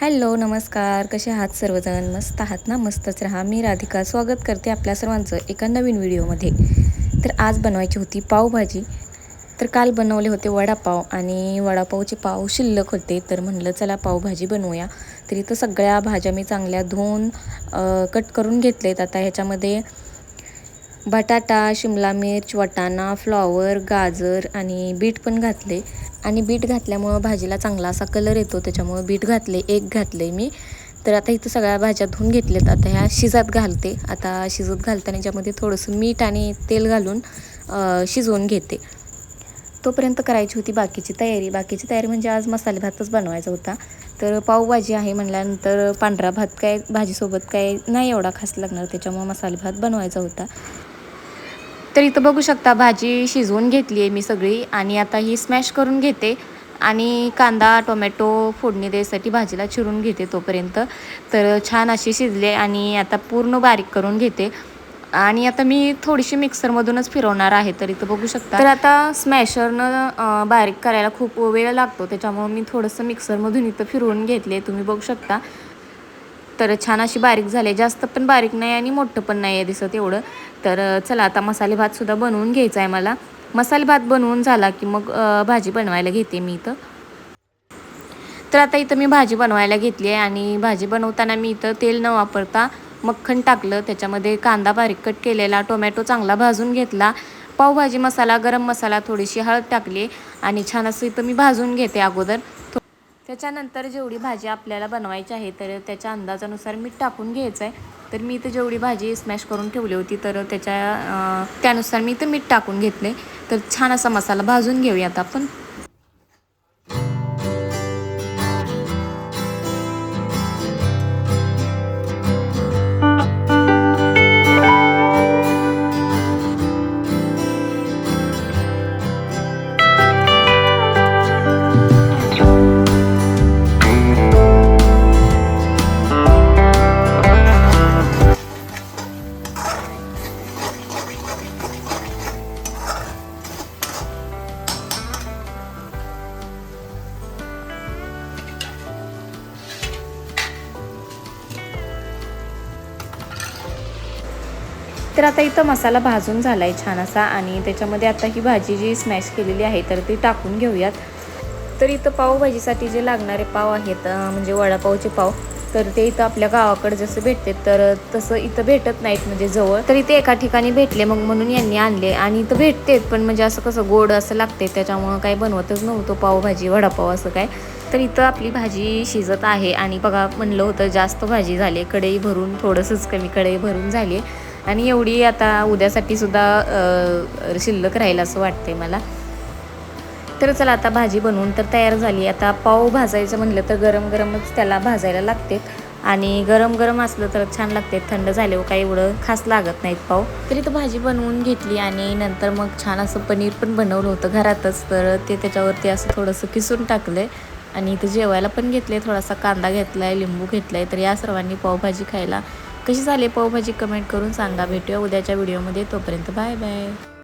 Hello नमस्कार. कसे आहात सर्वजण? मस्त आहात ना? मस्तच राहा. मी राधिका. स्वागत करते आपल्या सर्वांचं एका नवीन व्हिडिओमध्ये. तर आज बनवायची होती पावभाजी. तर काल बनवले होते वडापाव आणि वडापावचे पाव शिल्लक होते. तर म्हणलं चला पावभाजी बनवूया. तर इथं सगळ्या भाज्या मी चांगल्या धुवून कट करून घेतलेत. आता ह्याच्यामध्ये बटाटा शिमला मिर्च वटाणा फ्लॉवर गाजर आणि बीट पण घातले. आणि बीट घातल्यामुळं भाजीला चांगला असा कलर येतो त्याच्यामुळं बीट घातले एक घातले मी. तर आता इथं सगळ्या भाज्या धुवून घेतल्यात. आता ह्या शिजत घालते. आता शिजत घालताना याच्यामध्ये थोडंसं मीठ आणि तेल घालून शिजवून घेते. तोपर्यंत करायची होती बाकीची तयारी. बाकीची तयारी म्हणजे आज मसाले भातच बनवायचा होता. तर पावभाजी आहे म्हणल्यानंतर पांढरा भात काय भाजीसोबत काय नाही एवढा खास लागणार. त्याच्यामुळं मसाले भात बनवायचा होता. तर इथं बघू शकता भाजी शिजवून घेतली आहे मी सगळी आणि आता ही स्मॅश करून घेते आणि कांदा टोमॅटो फोडणी द्यायसाठी भाजीला चिरून घेते तोपर्यंत. तर छान अशी शिजले आणि आता पूर्ण बारीक करून घेते. आणि आता मी थोडीशी मिक्सरमधूनच फिरवणार आहे तर इथं बघू शकता. तर आता स्मॅशरनं बारीक करायला खूप वेळ लागतो त्याच्यामुळं मी थोडंसं मिक्सरमधून इथं फिरवून घेतले तुम्ही बघू शकता. तर छान अशी बारीक झाले. जास्त पण बारीक नाही आणि मोठं पण नाही आहे दिसत एवढं. तर चला आता मसाले भातसुद्धा बनवून घ्यायचा आहे मला. मसाले भात बनवून झाला की मग भाजी बनवायला घेते मी इथं. तर आता इथं मी भाजी बनवायला घेतली आहे आणि भाजी बनवताना मी इथं तेल न वापरता मक्खन टाकलं. त्याच्यामध्ये कांदा बारीक कट केलेला टोमॅटो चांगला भाजून घेतला. पावभाजी मसाला गरम मसाला थोडीशी हळद टाकली आणि छान असं इथं मी भाजून घेते अगोदर. त्याच्यानंतर जेवढी भाजी आपल्याला बनवायची आहे तर त्याच्या अंदाजानुसार मीठ टाकून घ्यायचं आहे तर मी इथं जेवढी भाजी स्मॅश करून ठेवली होती तर त्याच्या त्यानुसार मी इथं मीठ टाकून घेतले तर छान असा मसाला भाजून घेऊयात आपण. तर आता इथं मसाला भाजून झाला आहे छान असा आणि त्याच्यामध्ये आता ही भाजी जी स्मॅश केलेली आहे तर ती टाकून घेऊयात. तर इथं पावभाजीसाठी जे लागणारे पाव आहेत म्हणजे वडापावचे पाव तर ते इथं आपल्या गावाकडे जसं भेटते तर तसं इथं भेटत नाहीत म्हणजे जवळ. तर इथे एका ठिकाणी भेटले मग म्हणून यांनी आणले आणि इथं भेटतेत पण म्हणजे असं कसं गोड असं लागते त्याच्यामुळं काही बनवतच नव्हतं पावभाजी वडापाव असं काय. तर इथं आपली भाजी शिजत आहे आणि बघा म्हणलं होतं जास्त भाजी झाली कढई भरून थोडंसंच कमी कढई भरून झाली आणि एवढी आता उद्यासाठी सुद्धा शिल्लक राहील असं वाटते मला. तर चला आता भाजी बनवून तर तयार झाली. आता पाव भाजायचं म्हणलं तर गरम गरमच त्याला भाजायला लागते. आणि गरम गरम असलं तर छान लागते. थंड झाले काही एवढं खास लागत नाहीत पाव. तरी तर भाजी बनवून घेतली आणि नंतर मग छान असं पनीर पण बनवलं होतं घरातच. तर ते त्याच्यावरती असं थोडंसं किसून टाकलं आहे आणि इथं जेवायला पण घेतले थोडासा कांदा घेतला आहे लिंबू घेतला आहे तर या सर्वांनी पावभाजी खायला कशी झाली पावभाजी कमेंट करून सांगा. भेटूया उद्याच्या व्हिडिओमध्ये. तोपर्यंत बाय बाय.